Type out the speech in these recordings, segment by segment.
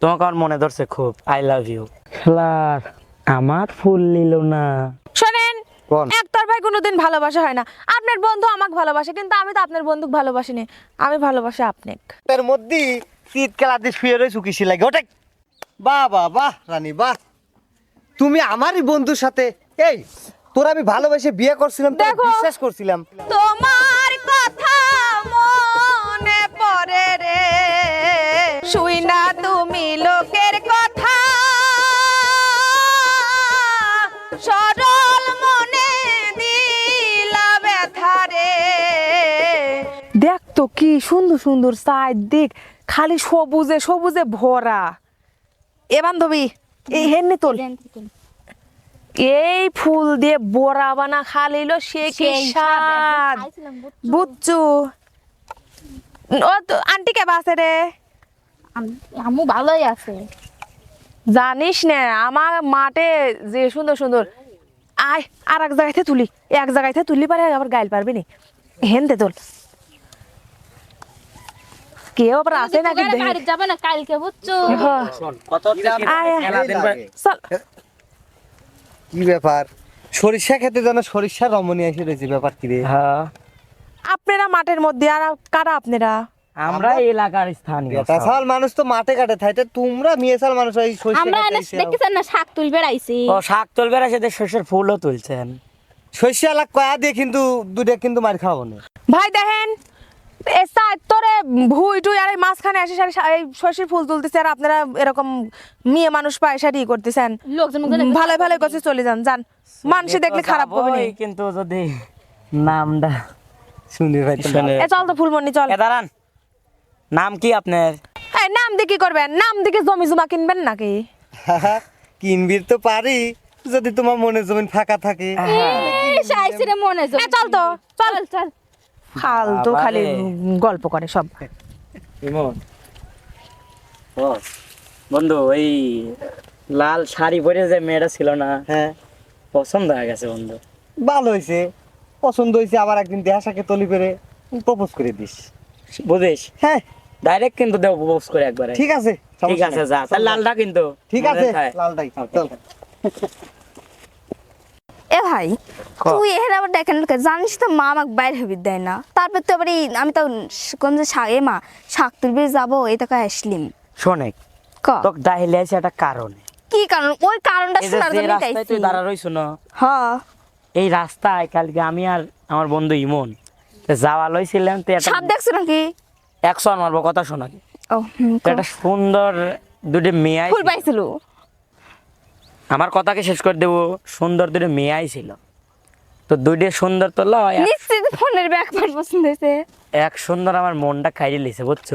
তোমাকে আমার মনে ধরছে খুব। আই লাভ ইউ খেলার আমার ফুল নিল না। শোনেন কোন? একতরফায় কোনোদিন ভালোবাসা হয় না। আপনার বন্ধু আমাকে ভালোবাসে কিন্তু আমি তো আপনার বন্ধুকে ভালোবাসিনি। আমি ভালোবাসি আপনাকে। তার মধ্যে শীত খেলাতে শুয়ে রয়েছে কিসি লাগে ওটাই। বাহ বাহ বাহ রানী বাহ। তুমি আমারই বন্ধুর সাথে এই তোর আমি ভালোবেসে বিয়ে করছিলাম তোর দেখো। বিশ্বাস করছিলাম। তোমার কথা মনে পড়ে রে। শুই না কি সুন্দর সুন্দর সাইড দিক খালি সবুজে সবুজে ভরা। এ বান্ধবী এই হেননি তোল। এই ফুল দিয়ে বড়া বানা খালিলো সে কি স্বাদ, বুঝছ? ও তো আন্টি কে বাসে রে? আম- ভালোই আছে। জানিস না আমার মাঠে যে সুন্দর সুন্দর আয় আর এক জায়গাতে তুলি এক জায়গাতে তুলি পারে আবার গাইল পারবি নি। হেনতে তোল। কেউ আবার আসে না কিন্তু বাইরে যাবে না কালকে বুঝছ? হ্যাঁ। কত আয়, আয়। খেলা দিন লাগে। চল। কি ব্যাপার? সরিষা খেতে যেন সরিষা রমণী এসে রয়েছে ব্যাপার কি রে? হ্যাঁ। আপনারা মাঠের মধ্যে আর কারা আপনারা? আমরা এলাকার স্থানীয়। মানুষ তো মাঠে কাটে থাকে তোমরা মিয়েছাল মানুষ এই সরিষা আমরা দেখতেছেন না শাক তুলবে আইছি ও শাক তুলবে না সেদের শস্যের ফুলও তুলছেন। সরিষা এলাক কয়া দিয়ে কিন্তু দুটা কিন্তু মার খাব না। ভাই দেখেন এসা তোরে ভুই টুই আর এই মাঝখানে এসে সারি এই শশীর ফুল তুলতেছে আর আপনারা এরকম মেয়ে মানুষ পায় সারি করতেছেন। লোকজন ভালো ভালো করছে চলে যান যান। মানুষে দেখলে খারাপ করবে কিন্তু যদি নামটা শুনে ভাই এ চল তো ফুলমনি চল। এ দাঁড়ান। নাম কি আপনার? এই নাম দিয়ে কি করবেন? নাম দিকে জমি জমা কিনবেন নাকি? কিনবির তো পারি যদি তোমার মনে জমিন ফাঁকা থাকে। মনে চল তো চল চল। ফালতু খালি গল্প করে সব। ইমন। ও বন্ধু ওই লাল শাড়ি পরে যে মেয়েটা ছিল না হ্যাঁ। পছন্দ হয়ে গেছে বন্ধু। ভালো হয়েছে পছন্দ হয়েছে আবার একদিন দেহাসাকে তলি পেরে প্রপোজ করে দিস। বুঝিস? হ্যাঁ। ডাইরেক্ট কিন্তু দেবো প্রপোজ করে একবারে। ঠিক আছে ঠিক আছে যা। তাহলে লালটা কিন্তু ঠিক আছে লালটাই চল। এ ভাই তুই এর আবার দেখেন জানিস তো মা আমাকে বাইরে হবি দেয় না। তারপর তো আবার আমি তো কোন যে এ মা শাক তুলবে যাব এই আসলিম। শোনে ক? তোকে ডাইলে আছে একটা কারণে। কি কারণ? ওই কারণটা শোনার জন্য রাস্তায় তুই দাঁড়া রইছ না হ। এই রাস্তায় কালকে আমি আর আমার বন্ধু ইমন যাওয়া লইছিলাম তো একটা সাপ দেখছ নাকি? একশো মারবো কথা শোনা। ও একটা সুন্দর দুটি মেয়ে ফুল পাইছিল। আমার কথাকে শেষ করে দেবো। সুন্দর দুটো মেয়ে ছিল তো দুইটা সুন্দর তো লয় নিশ্চিত ফোনের ব্যাগ পছন্দ হয়েছে। এক সুন্দর আমার মনটা খাইয়ে লিছে বুঝছ?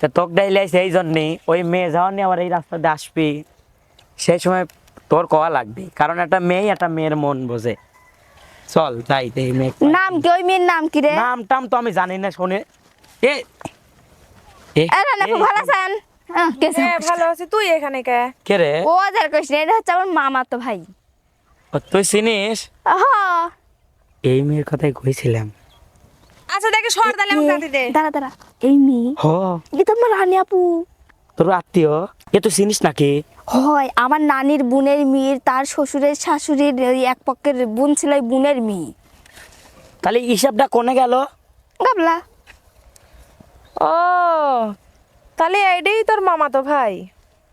তো তোকে ডাইলে আইছে এই জন্যে ওই মেয়ে যাওয়ার নিয়ে আবার এই রাস্তা দিয়ে আসবি। সেই সময় তোর কওয়া লাগবে কারণ একটা মেয়ে একটা মেয়ের মন বোঝে। চল যাই এই মেয়ে নাম কি? ওই মেয়ের নাম কি রে? নাম টাম তো আমি জানি না শোনে এ এ, এ খুব এ, ভালো আছেন? হ্যাঁ ভালো আছি। তুই এখানে কে? কে রে? ও যার কইস এটা হচ্ছে আমার মামা তো ভাই। ও, তুই চিনিস? হ্যাঁ এই মেয়ের কথাই কইছিলাম। আচ্ছা দেখে সর তাহলে আমাকে জানতে দে। দাঁড়া দাঁড়া এই মেয়ে হ। এ তো আমার রানী আপু। তোর আত্মীয়? এ তুই চিনিস নাকি? হয় আমার নানির বোনের মেয়ের তার শ্বশুরের শাশুড়ির ওই এক পক্ষের বোন ছিল ওই বোনের মেয়ে। তাহলে হিসাবটা কোনে গেল? গাবলা। ও তাহলে এইটাই তোর মামা তো ভাই?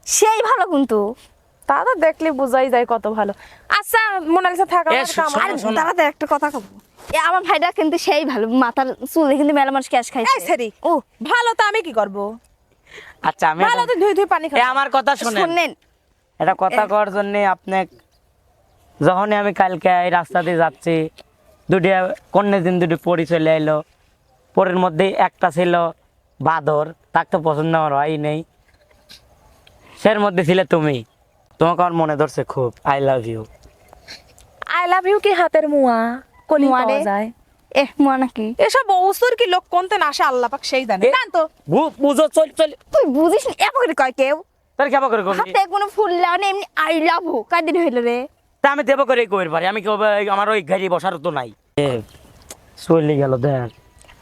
সেই ভালো কিন্তু। তা তো দেখলে বোঝাই যায় কত ভালো। আচ্ছা মোনালিসা থাকা এ, শোনো। শোনো। দাঁড়া একটা কথা কব। এ আমার ভাইটা কিন্তু সেই ভালো মাথার চুলে কিন্তু মেলা মানুষ ক্যাশ এই খাইছে সেরি ও। ভালো তো আমি কি করব? আচ্ছা আমি ভালো তো ধুই ধুই পানি এ খাব আমার কথা শোনেন। শুনলেন এটা কথা কওয়ার জন্য আপনি যখনই আমি কালকে এই রাস্তা দিয়ে যাচ্ছি দুটি কন্যা দিন দুটি পরি চলে এলো পরের মধ্যে একটা ছিল বাদর তাকে তো পছন্দ আমার হয় নেই। সের মধ্যে ছিলে তুমি। তোমাকে আমার মনে ধরছে খুব। I love you I love you কি হাতের মুয়া? কলি মুয়া পাওয়া যায়? এ মা নাকি? এসব ওসুর কি লোক? কোনতে না আসে আল্লাহ পাক সেই জানে। জান তো। বুঝো চল চল। তুই বুঝিস না এ করে কয় কেউ? তার কেবা করে করবি? হাতে কোনো ফুল লাও না এমনি আই লাভ হো কাদিন হইল রে? তা আমি দেব করে কইর পারি। আমি কেউ আমার ওই গাড়ি বসার তো নাই। এ চলে গেল দেখ।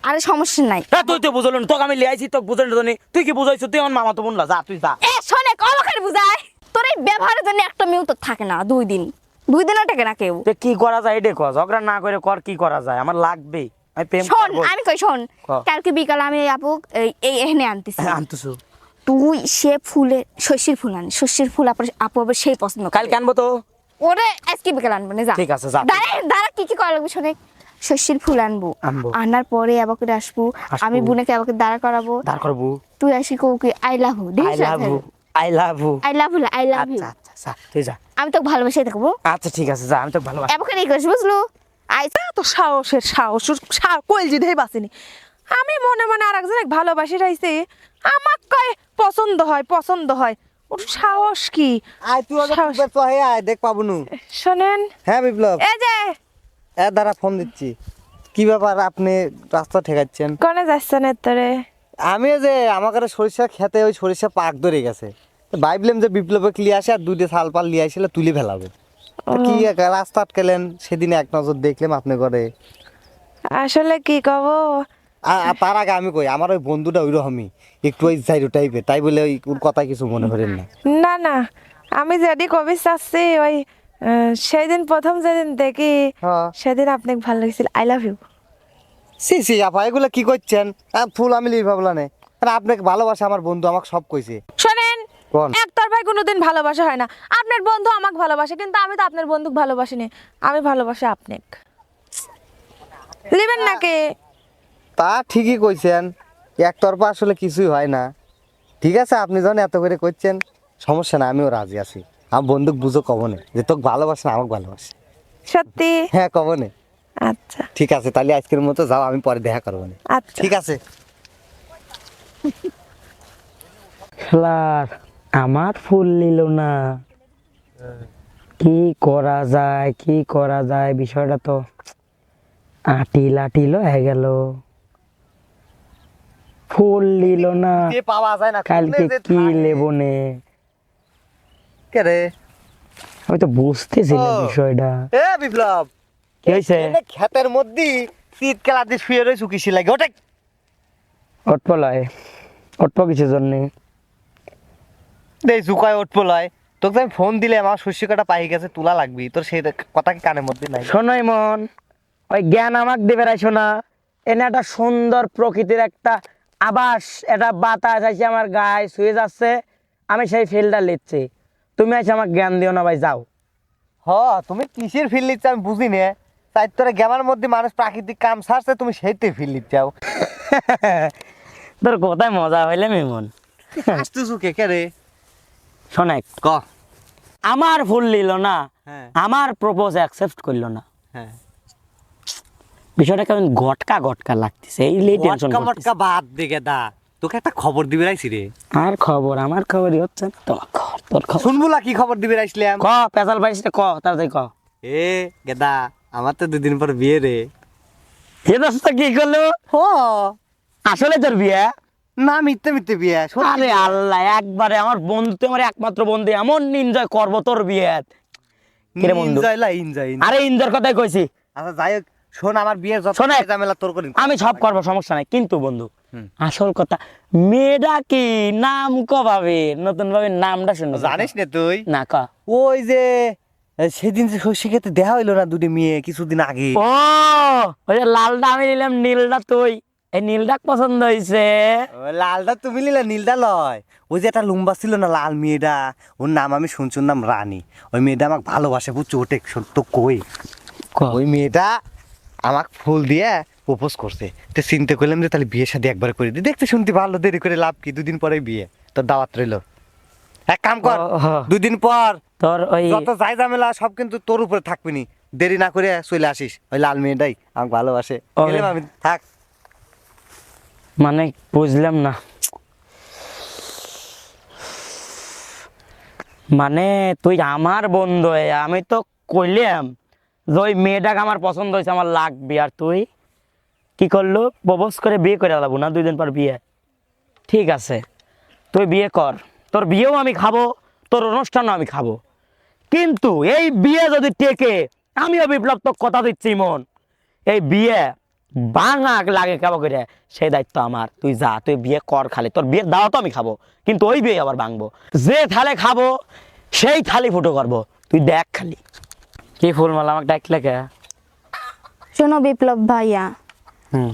আরে সমস্যা নাই। এ, তুই তো বুঝলো না তোকে আমি লিয়াইছি তোকে বুঝলি তো নি। তুই কি বুঝাইছো? তুই আমার মামা তো বোন যা তুই যা। এ শোনে কলকারি বুঝায়। তোর এই ব্যবহারের জন্য একটা মেয়েও তো থাকে না দুই দিন। দুই দিনও থাকে না কেউ। কি করা যায় এটা কর ঝগড়া না করে কর কি করা যায়? আমার লাগবে। আমি প্রেম শোন আমি কই শোন কালকে বিকাল আমি আপু এই- এই এখানে আনতেছি। আনতেছো। তুই সে ফুলে শস্যের ফুল আনি শস্যের ফুল আপু আপু আবার সেই পছন্দ কালকে আনব তো। ওরে আজকে বিকাল আনব না যা। ঠিক আছে, যা। দাঁড়া দাঁড়া কি কি করা লাগবে শোনে। শস্যের ফুল আনব। আনব। আনার পরে আবাকে আসব। আমি বোনকে আবাকে দাঁড়া করাবো। দাঁড় করব। তুই আসি কৌকে I love you I love you I love you I love you I love you আচ্ছা আচ্ছা তুই যা। আমি তোকে ভালোবাসে দেখব। আচ্ছা ঠিক আছে যা আমি তো ভালোবাসি। করিস বুঝলো? আই এত সাহসের সাহস সা- কলজি দেই বাসিনি আমি মনে মনে আর একজনে ভালোবাসি রাইছে। আমার কয় পছন্দ হয় পছন্দ হয়। ওর সাহস কি? আয় তুই আগে তো হে আয় দেখ পাবো নু শোনেন। হ্যাঁ বিপ্লব। এই যে এর দ্বারা ফোন দিচ্ছি। কি ব্যাপার? আপনি রাস্তা ঠেকাচ্ছেন। কনে যাচ্ছেন তোরে আমি যে আমার কাছে সরিষা খেতে ওই সরিষা পাক ধরে গেছে। ভাবলাম যে বিপ্লবে ক্লিয়ে আসে আর দুইটা শাল পাল লিয়ে আসলে তুলে ফেলাবে। কি রাস্তা আটকালেন? সেদিন এক নজর দেখলাম আপনি করে আসলে কি কব? আর তার আগে আমি কই আমার ওই বন্ধুটা ওই রকমই একটু ওই জাইরো টাইপের তাই বলে ওই কথা কিছু মনে করেন না। না না আমি যেদি কবি চাচ্ছি ওই সেদিন প্রথম যেদিন দেখি হ্যাঁ। সেদিন আপনাকে ভালো লাগছিল। আই লাভ ইউ সি সি আপা এগুলো কি করছেন? ফুল আমি লিখি ভাবলাম না। আরে আপনাকে ভালোবাসে আমার বন্ধু আমাকে সব কইছে। শোনেন? একতরফায় কোনোদিন ভালোবাসা হয় না। আপনার বন্ধু আমাকে ভালোবাসে কিন্তু আমি তো আপনার বন্ধুকে ভালোবাসিনি। আমি ভালোবাসি আপনাকে। লিবেন নাকি? তা ঠিকই কইছেন। একতরফা আসলে কিছুই হয় না। ঠিক আছে আপনি যখন এত করে করছেন সমস্যা না আমিও রাজি আছি। আমার বন্ধুক বুঝো কবনে যে তোকে ভালোবাসে না আমাকে ভালোবাসে। সত্যি? হ্যাঁ কবনে আচ্ছা। ঠিক আছে তাহলে আজকের মতো যাও আমি পরে দেখা করব। না আচ্ছা। ঠিক আছে। খেলার আমার ফুল নিল না। কি করা যায় কি করা যায় বিষয়টা তো আটিল আটিল হয়ে গেল। ফুল নিল না। পাওয়া যায় না কালকে কি থাকে? কে রে আমি তো বুঝতেছি না বিষয়টা। এ বিপ্লব! কি এনে ক্ষেতের মধ্যে শীত শুয়ে লাগে ওটা অটপ লয় অটপ কিছু জন্যে? দেই লয় তোকে আমি ফোন দিলে আমার শস্য কাটা পাই গেছে তুলা লাগবি তোর সেই কথা কি কানের মধ্যে নাই? শোনোই মন ওই জ্ঞান আমাক দেবে রাইছো না এনে একটা সুন্দর প্রকৃতির একটা আবাস একটা বাতাস আছে আমার গায়ে শুয়ে যাচ্ছে। আমি সেই ফিলটা লিখছি। তুমি আছে আমার জ্ঞান দিও না ভাই যাও। হ তুমি কিসের ফিল নিচ্ছে আমি বুঝি নে তাই তোর গ্যামার মধ্যে মানুষ প্রাকৃতিক কাম সারছে তুমি সেইতে ফিল নিচ্ছাও তোর কোথায় মজা হইলে মেমন। আসতেছু কে কে রে? শোনাক ক। আমার ফুল নিল না হ্যাঁ। আমার প্রপোজ অ্যাকসেপ্ট করল না। হ্যাঁ। বিষয়টা কেমন গটকা গটকা লাগতেছে এই লিয়ে টেনশন মটকা মটকা বাদ দে গেদা তোকে একটা খবর দিবে রাইছি রে। আর খবর? আমার খবরই হচ্ছে না। তোমার খবর তোর খবর। শুনবুলা কি খবর দিবে রাইছিলাম ক পেশাল পাইস ক তাড়াতাড়ি ক। এ গেদা আমার তো দুদিন পর বিয়ে রে। এ দোস্ত কি করল? হ। আসলে তোর বিয়ে? না মিথ্যে মিথ্যে বিয়ে। আরে আল্লাহ একবারে আমার বন্ধু তুই আমার একমাত্র বন্ধু এমন এনজয় করব তোর বিয়ে। কিরে বন্ধু? ইনজয় লা ইনজয় আরে ইনজয়ের কথাই কইছি। আচ্ছা যাই হোক শোন আমার বিয়ের যত। ঝামেলা তোর করি আমি সব করব সমস্যা নাই। কিন্তু বন্ধু। আসল কথা মেয়েটা কি? নাম কভাবে নতুন ভাবে নামটা শুনে জানিস না তুই? না ক। ওই যে সেদিন যে শস্য খেতে দেখা হইল না দুটি মেয়ে কিছুদিন আগে? ও ওই যে লালটা আমি নিলাম নীলটা তুই। এই নীলটা পছন্দ হয়েছে লালটা তুমি নিলে নীলটা লয়। ওই যে একটা লুম্বা ছিল না লাল মেয়েটা? ওর নাম আমি শুনছি ওর নাম রানী। ওই মেয়েটা আমাকে ভালোবাসে বুঝছ? ওটে তো কই? ওই মেয়েটা আমাকে ফুল দিয়ে প্রপোজ করছে। তো চিন্তা করলাম যে তাহলে বিয়ে শাদী একবার করে দিই দেখতে শুনতে ভালো দেরি করে লাভ কি? দুদিন পরে বিয়ে। তোর দাওয়াত রইল। এক কাম কর দুদিন পর তোর ওই যত যাই ঝামেলা সব কিন্তু তোর উপরে থাকবি নি দেরি না করে চলে আসিস। ওই লাল মেয়েটাই আমাকে ভালোবাসে। আমি থাক। মানে বুঝলাম না। মানে তুই আমার বন্ধু আমি তো কইলাম যে ওই মেয়েটাকে আমার পছন্দ হয়েছে আমার লাগবে। আর তুই? কি করল? প্রপোজ করে বিয়ে করে আলাবো না দুই দিন পর বিয়ে। ঠিক আছে তুই বিয়ে কর। তোর বিয়েও আমি খাব তোর অনুষ্ঠানও আমি খাব। কিন্তু এই বিয়ে যদি টেকে আমিও বিপ্লব তো কথা দিচ্ছি মন এই বিয়ে বাঙা লাগে কেমন করে? সেই দায়িত্ব আমার। তুই যা তুই বিয়ে কর খালি। তোর বিয়ের দাওয়া তো আমি খাব কিন্তু ওই বিয়ে আবার ভাঙবো। যে থালে খাব সেই থালি ফুটো করব। তুই দেখ খালি। কি ফুলমালা আমাকে ডাকলে কে? শোনো বিপ্লব ভাইয়া হুম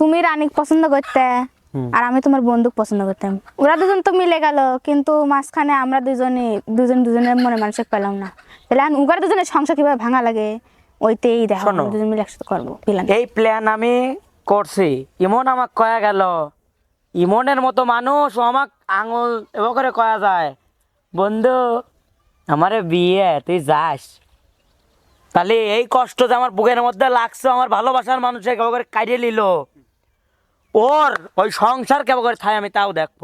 তুমি রানীক পছন্দ করতে আর আমি তোমার বন্দুক পছন্দ করতাম। ওরা দুজন তো মিলে গেল কিন্তু মাঝখানে আমরা দুজনে দুজন দুজনের মনে মানসিক পেলাম না। তাহলে এখন উগার দুজনের সংসার কীভাবে ভাঙা লাগে ওইতেই দেখো দুজন মিলে একসাথে করব প্ল্যান এই প্ল্যান আমি করছি। ইমন আমাক কয়া গেল ইমনের মতো মানুষ আমাক আঙুল এবার করে কয়া যায় বন্ধু আমারে বিয়ে তুই যাস। তাহলে এই কষ্ট যে আমার বুকের মধ্যে লাগছে আমার ভালোবাসার মানুষের কেবল করে কাটিয়ে নিল। ওর ওই সংসার কেবল করে থাই আমি তাও দেখব।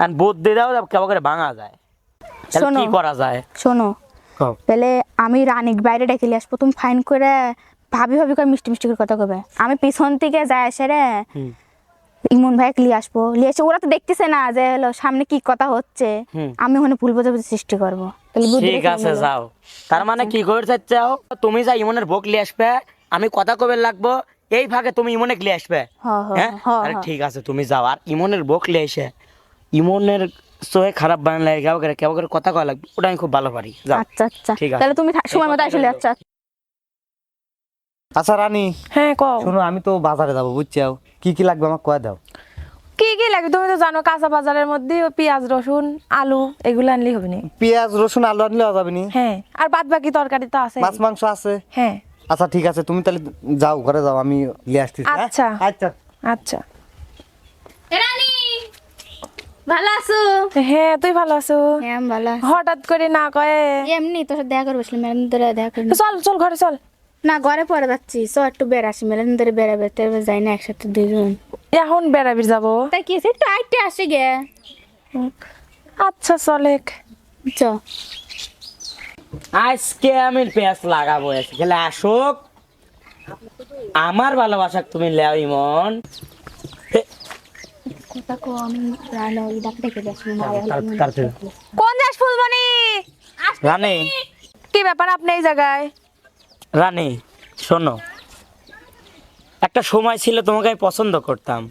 আর বুদ্ধি দাও কেবল করে ভাঙা যায়। শোনো। কি করা যায়? শোনো তাহলে আমি রানীক বাইরে ডেকে নিয়ে আসব তুমি ফাইন করে ভাবি ভাবি করে মিষ্টি মিষ্টি করে কথা কবে। আমি পিছন থেকে যাই আসে রে। ইমন ভাই লিয়ে আসব। লিয়ে এসে ওরা তো দেখতেছে না যে হলো সামনে কি কথা হচ্ছে। আমি ওখানে ভুল বোঝাবুঝি সৃষ্টি করব। ঠিক আছে যাও। তার মানে কি করতে চাও তুমি যা ইমনের ভোগ লিয়ে আসবে আমি কথা কবে লাগবো? এই ভাগে তুমি ইমনে লিয়ে আসবে। হ্যাঁ, আরে। ঠিক আছে তুমি যাও। আর ইমনের ভোগ লিয়ে এসে ইমনের সোয়ে খারাপ বানালে কেউ করে কেউ করে কথা কয়া লাগবে ওটা আমি খুব ভালো পারি। যাও। আচ্ছা আচ্ছা। ঠিক আছে। তাহলে তুমি সময় মতো আসলে আচ্ছা। আচ্ছা রানী। হ্যাঁ কও। শোনো আমি তো বাজারে যাব বুঝছ? কি কি লাগবে আমাকে কয়ে দাও। কি কি লাগে তুমি তো জানো কাঁচা বাজারের মধ্যে পেঁয়াজ রসুন আলু এগুলো আনলেই হবে না। পেঁয়াজ রসুন আলু আনলে যাবে নি? হ্যাঁ আর বাদ বাকি তরকারি তো আছে। মাছ মাংস আছে? হ্যাঁ। আচ্ছা ঠিক আছে তুমি তাহলে যাও ঘরে যাও আমি নিয়ে আসতেছি হ্যাঁ? আচ্ছা। আচ্ছা। আচ্ছা। রানী ভালো আছো? হ্যাঁ তুই ভালো আছো? হ্যাঁ আমি ভালো হঠাৎ করে না কয়ে। এমনি তোর দেখা করে বসলাম মেলান দেখা করে চল চল ঘরে চল। না ঘরে পরে যাচ্ছি। চ একটু বেড়াসি মেলান ধরে বেড়াবে তেরবে যাই না একসাথে দুজন এখন বেড়াবি যাব? তাই কি একটু আইটে আসে গে। আচ্ছা চলেক চ। আজকে আমি পেঁয়াজ লাগাবো গেলে আসুক। আমার ভালোবাসা তুমি লেও ইমন। কোন যাস ফুলমণি রানী। কি ব্যাপার আপনি এই জায়গায়? রানী শোনো। একটা সময় ছিল তোমাকে আমি পছন্দ করতাম।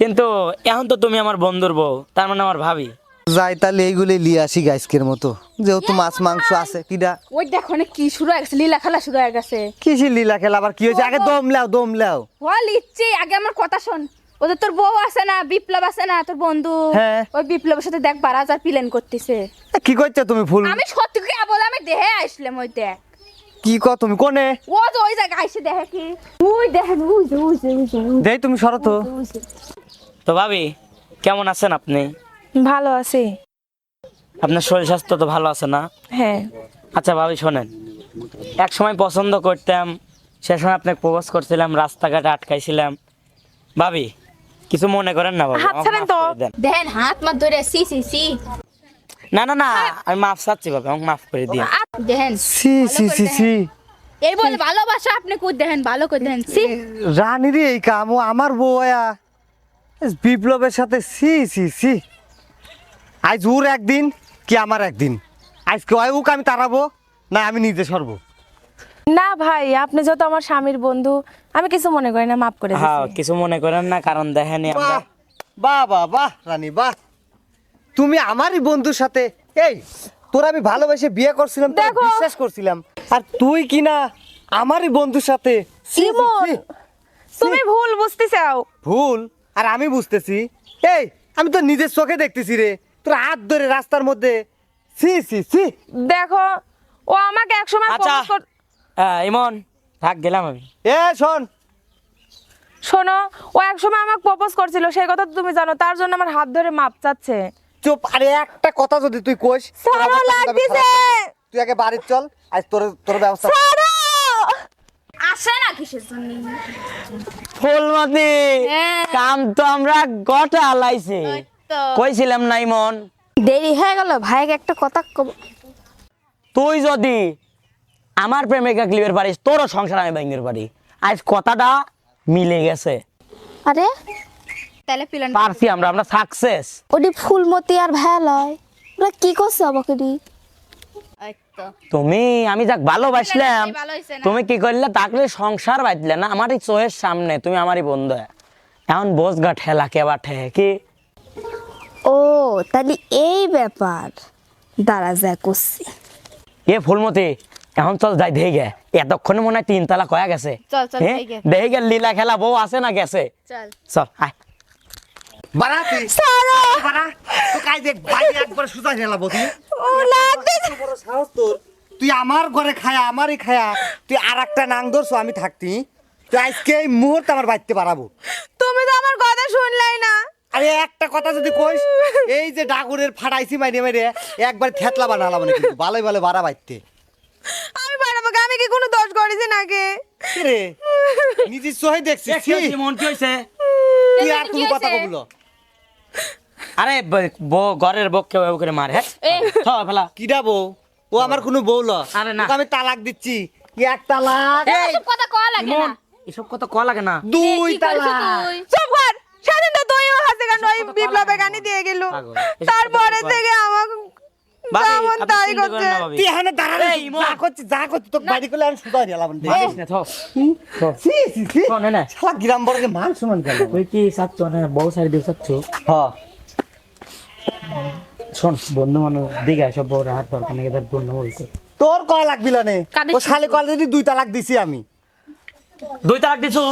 কিন্তু এখন তো তুমি আমার বন্ধুর বউ তার মানে আমার ভাবি। যাই তাহলে এইগুলো নিয়ে আসি গাইসকের মতো। যেহেতু মাছ মাংস আছে কিডা? ওই দেখো না কি শুরু হয়ে গেছে লীলা খেলা শুরু হয়ে গেছে। কিসি লীলা খেলা? আবার কি হয়েছে? আগে দম লাও দম লাও। হল ইচ্ছে আগে আমার কথা শোন। ওদের তোর বউ আছে না বিপ্লব আছে না তোর বন্ধু হ্যাঁ। ওই বিপ্লবের সাথে দেখ বারাজ আর প্লেন করতেছে কি করছ তুমি ফুল? আমি সত্যি করে বলে আমি দেহে আসলাম ওই দেখ। কি কো তুমি? কোনে? ও যে ওই আইসে দেখে কি? ওই দেখে ওই যে ওই যে ওই যে দেই তুমি সরো তো। তো ভাবি কেমন আছেন আপনি? ভালো আছি। আপনার শরীর স্বাস্থ্য তো ভালো আছে না? হ্যাঁ। আচ্ছা ভাবি শোনেন। এক সময় পছন্দ করতাম সে সময় আপনাকে প্রপোজ করছিলাম রাস্তাঘাটে আটকাইছিলাম। ভাবি কিছু মনে করেন না ভাবি? হাত ছাড়েন তো। দেন। হাত মা ধরে সি সি সি। না না না আমি মাফ চাচ্ছি ভাবি আমাকে মাফ করে দিন দেখেন সি সি সি সি। এই বলে ভালোবাসা আপনি কই দেখেন ভালো করে দেখেন। সি। রানীর এই কাম ও আমার বউ আয়া। বিপ্লবের সাথে সি সি সি। আজ ওর একদিন কি আমার একদিন। আজকে ওই উক আমি তাড়াবো না আমি নিজে সরবো। না ভাই আপনি যত আমার স্বামীর বন্ধু আমি কিছু মনে করি না মাফ করে হ্যাঁ দিচ্ছি কিছু মনে করেন না কারণ দেখেনি আমরা বাহ বাহ বাহ বাহ রানী বাহ। তুমি আমারই বন্ধুর সাথে এই তোর আমি ভালোবেসে বিয়ে করছিলাম তোকে দেখো। বিশ্বাস করছিলাম। আর তুই কি না আমারই বন্ধুর সাথে? ছি, ছি, ইমন, ছি। তুমি ভুল বুঝতে চাও। ভুল? আর আমি বুঝতেছি। এই আমি তো নিজের চোখে দেখতেছি রে। তোর হাত ধরে রাস্তার মধ্যে সি সি সি দেখো ও আমাকে একসময় আচ্ছা propose কর- হ্যাঁ, ইমন থাক গেলাম আমি। এ শোন। শোনো ও একসময় আমাকে প্রপোজ করছিল সেই কথা তো তুমি জানো তার জন্য আমার হাত ধরে মাপ চাচ্ছে। চুপ। আরে একটা কথা যদি তুই কইস। তুই আগে বাড়ি চল আজ তোর তোর ব্যবস্থা। আসে না কিসের জন্য? ফুলমতি হ্যাঁ। কাম তো আমরা গটা আলাইছে। কইছিলাম না ইমন। দেরি হয়ে গেল ভাইকে একটা কথা কব তুই যদি আমার প্রেমিকা ক্লিপের পারিস তোরও সংসার আমি ভেঙে পারি আজ কথাটা মিলে গেছে। আরে তাহলে প্লেন পারছি আমরা আমরা সাকসেস ওটি ফুলমতি আর ওরা কি করছে তুমি আমি যাক ভালোবাসলাম। তুমি কি করলে? তাকলে সংসার বাঁধলে না? আমারই চোখের সামনে তুমি আমারই বন্ধু। এখন বোঝ গা ঠেলা কেবা ঠে কি? ও তাহলে এই ব্যাপার। দাঁড়া যা করছি। এ ফুলমতি এখন চল যাই দেখে। গে এতক্ষণে মনে হয় তিন তালা কয়া গেছে? দেখে গে। দেখে। গে লীলা খেলা বউ আছে না গেছে? চল। চল আয়। বাড়া তুই বাড়া তো কাই দেখ ভাই একবার সুতা হেলাবো তুই। এত বড় সাহস তোর। তুই আমার ঘরে খায়া আমারই খায়া তুই আর একটা নাং ধরছো আমি থাকতি। তুই আজকে এই মুহূর্তে আমার বাড়িতে বাড়াবো। তুমি তো আমার কথা শুনলাই না। আরে একটা কথা যদি কইস এই যে ডাগুরের ফাটাইছি মাইরে মাইরে একবার থেতলা বানালাম না কিন্তু ভালোই ভালো বাড়া বাইতে আমি বাড়াবো আমি কি কোনো দোষ করেছি নাকি? রে নিজের সহি দেখছিস মন কি হয়েছে তুই আর কোনো কথা কবলো আরে বউ ঘরের বউ কেউ করে মারে হ্যাঁ? ছ ফেলা। কিডা বউ? ও আমার কোনো বউ ল আরে না। আমি তালাক দিচ্ছি। এক তালাক। এসব কথা কওয়া লাগে না। এসব কথা ক লাগে না। দুই তালাক। সব চুপ কর। সেদিন তো তুইও হাসে গান ওই বিপ্লবে গানি দিয়ে গেল। তারপরে থেকে আমাকে যেমন আপনি তাই করছে। তুই এখানে দাঁড়ালে যা করছিস যা করছিস তোকে বাড়ি করলে আমি সুতা নিলাম মারিস না, থ। সি সি সি শোন, নে, নে। শালা গ্রাম বড়কে মান সম্মান কেন? তুই কি চাচ্ছ না বউ সারি দিয়ে চাচ্ছ? হ্যাঁ শোন বন্ধু মানুষ দিঘা সব বউ হাত দরকার নাকি তার বন্ধু বলছে তোর কয় লাগবিল নে। ও শালি কল যদি দুই তালাক দিছি আমি। দুই তালাক দিছো?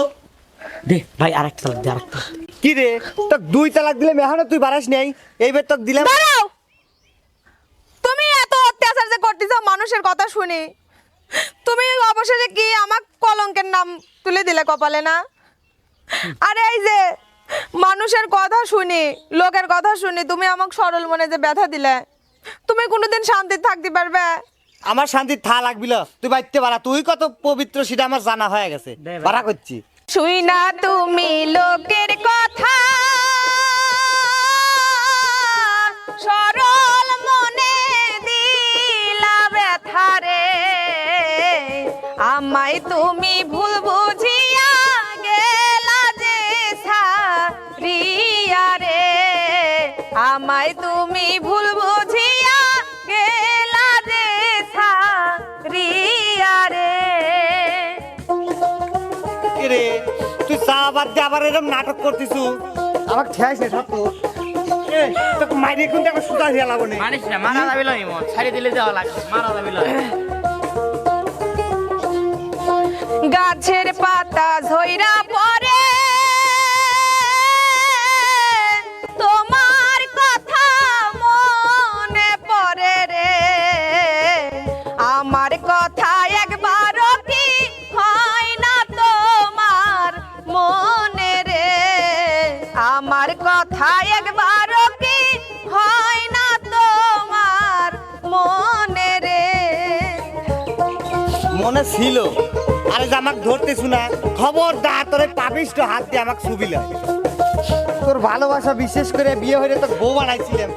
দে ভাই আরেকটা তালাক দে আরেকটা। কি রে? তোক দুই তালাক দিলে মেহানো তুই বাড়াস নেই। এইবার তোক দিলাম অত্যাচার যে করতেছ মানুষের কথা শুনে। তুমি অবশেষে কি আমার কলঙ্কের নাম তুলে দিলে কপালে না? আরে এই যে মানুষের কথা শুনি লোকের কথা শুনি তুমি আমাকে সরল মনে যে ব্যথা দিলে। তুমি কোনোদিন শান্তি থাকতে পারবে? আমার শান্তির থা লাগবিল। তুই বাইতে পারা তুই কত পবিত্র সেটা আমার জানা হয়ে গেছে। বাড়া করছি। শুই না তুমি লোকের কথা। সরল তুমি ভুল বুঝিয়া গেলা যে সারিয়া রে। আমায় তুমি ভুল বুঝিয়া গেলা যে সারিয়া রে। কি রে তুই চা বাদ দিয়ে আবার এরকম নাটক করতিছু? আমাকে ঠেয়াইছ না সত্য এ, তোকে মাইরে কিন্তু একবার সুতা দিয়ে লাভ নেই। মারিস না মারা যাবিল ইমন ছাড়ি দিলে দেওয়া লাগবে মারা যাবিল গাছের পাতা ঝইরা পরে তোমার কথা মনে পড়ে রে। আমার কথা একবার কি হয় না তোমার মনে রে? আমার কথা একবার কি হয় না তোমার মনে রে? মনে ছিল। আরে যে আমাকে ধরতেছু না খবরদার তোর তোরে পাপিষ্ট হাত দিয়ে আমাকে ছবি লয় তোর ভালোবাসা বিশেষ করে বিয়ে হয়ে তোর বউ বানাইছিলাম।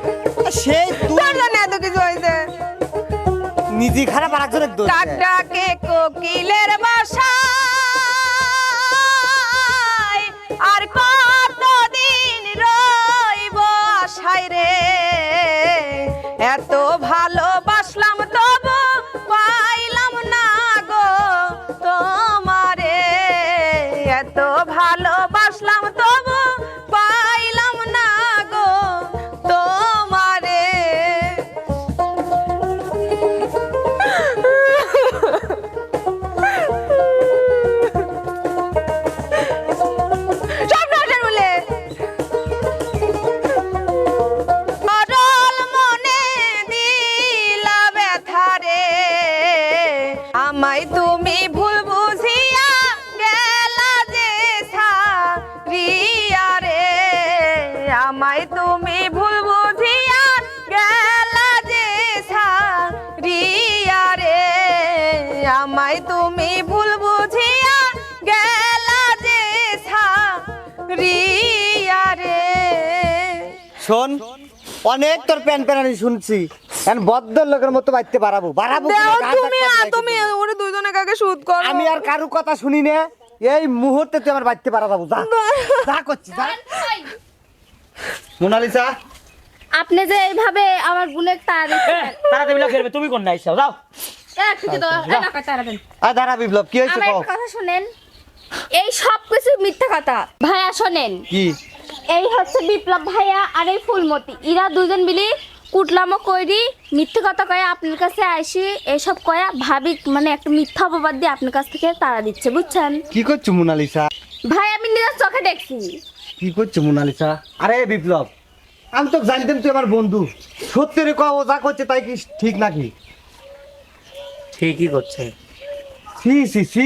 সেই তুই এত কিছু হয়েছে। নিজে খারাপ আর একজনের দোষ। ডাক কে কোকিলের বাসা আমায় তুমি ভুল বুঝিয়া গেলা যে সারিয়া রে। আমায় তুমি ভুল বুঝিয়া গেলা যে সারিয়া রে। শোন অনেক তোর প্যান প্যানানি শুনছি। এখন বদ্ধ লোকের মতো বাড়তে বাড়াবো। বাড়াবো কি না? তুমি তুমি ওরে দুইজনে কাকে শুট করো? আমি আর কারু কথা শুনি না। এই মুহূর্তে তুই আমার বাড়তে পারা যাব যা যা করছি যা। মোনালিসা? আপনি যে এইভাবে আমার বোনের খেলবে তুমি কোন নাইছো যাও। একটু কি তো এলাকায় তারা দেন আর দাঁড়া বিপ্লব কি হয়েছে আমার কও? একটা কথা শুনেন এই সব কিছু মিথ্যা কথা। ভাইয়া শোনেন। কি? এই হচ্ছে বিপ্লব ভাইয়া আর এই ফুলমতি। এরা দুজন মিলি কুটলামো কইরি মিথ্যে কথা কয়ে আপনার কাছে আসি এসব কয়া ভাবি মানে একটা মিথ্যা অপবাদ দিয়ে আপনার কাছ থেকে তারা দিচ্ছে বুঝছেন? কি করছ মোনালিসা? ভাই আমি নিজের চোখে দেখছি। কি করছ মোনালিসা? আরে বিপ্লব আমি তো জানতাম তুই আমার বন্ধু। সত্যি রে ও যা করছে তাই কি ঠিক নাকি? ঠিকই করছে। সি সি সি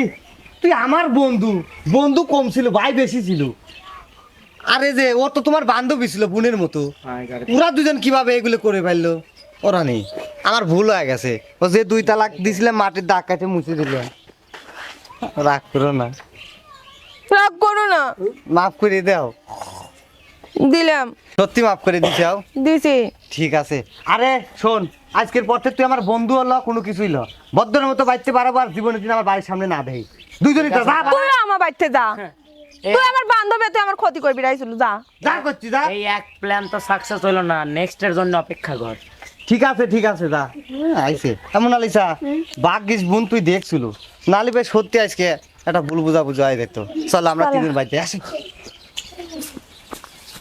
তুই আমার বন্ধু বন্ধু কম ছিল ভাই বেশি ছিল। আরে যে ও তো তোমার বান্ধবী ছিল বোনের মতো। ওরা দুজন কীভাবে এগুলো করে ফেলল? ওরা নেই। আমার ভুল হয়ে গেছে। ও যে দুই তালাক দিছিলাম মাটির দাগ কাটে মুছে দিলাম রাগ করো না। রাগ করো না। মাফ করে দাও। দিলাম। সত্যি মাফ করে দিছাও দিছি। ঠিক আছে। আরে শোন আজকের পর থেকে তুই আমার বন্ধু হলো কোনো কিছুই ল মতো বাড়তে পারব আর জীবনে দিন আমার বাড়ির সামনে না দেই। দুইজনই তো যা। তুই আমার বাড়িতে যা। তুই আমার বান্ধবী তুই আমার ক্ষতি করবি রাইছিল যা। যা করছি যা। এই এক প্ল্যান তো সাকসেস হলো না নেক্সট এর জন্য অপেক্ষা কর। ঠিক আছে ঠিক আছে যা। হ্যাঁ, আইসে এমন আলিসা? ভাগ্যিস বোন তুই দেখছিল। নালিবে সত্যি আজকে একটা ভুল বুঝা বুঝা হয়ে যেত চল আমরা তিনজন বাড়িতে আসি।